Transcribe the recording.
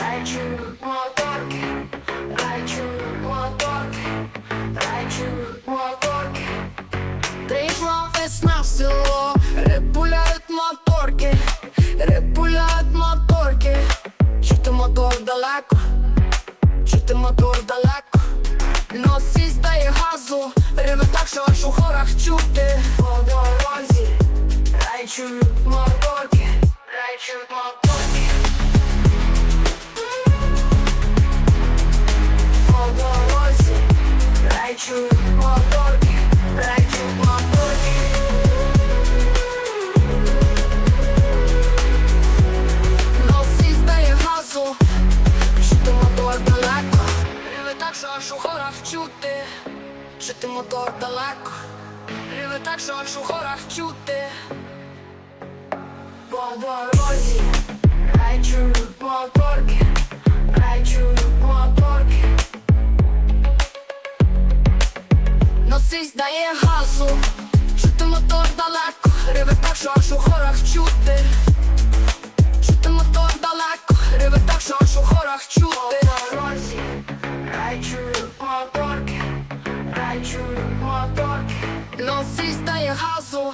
райчують моторки, райчують моторки, райчують моторки. Прийшла весна село, репуляють моторки, репуляють моторки. Чути мотор далеко, чути мотор далеко. Носись дає газу, реве так, що аж у горах чути. По дорозі, райчують моторки, райчують моторки. Що аж у горах чути. Чути мотор далеко. Реве так, що аж у горах чути. По дорозі, райчують моторки, райчують моторки. Носись дає газу, чути мотор далеко, реве так, що аж у горах чути. Чути мотор далеко, реве так, що аж у горах чути. По дорозі, райчують моторки, райчують моторки. Носись дає газу,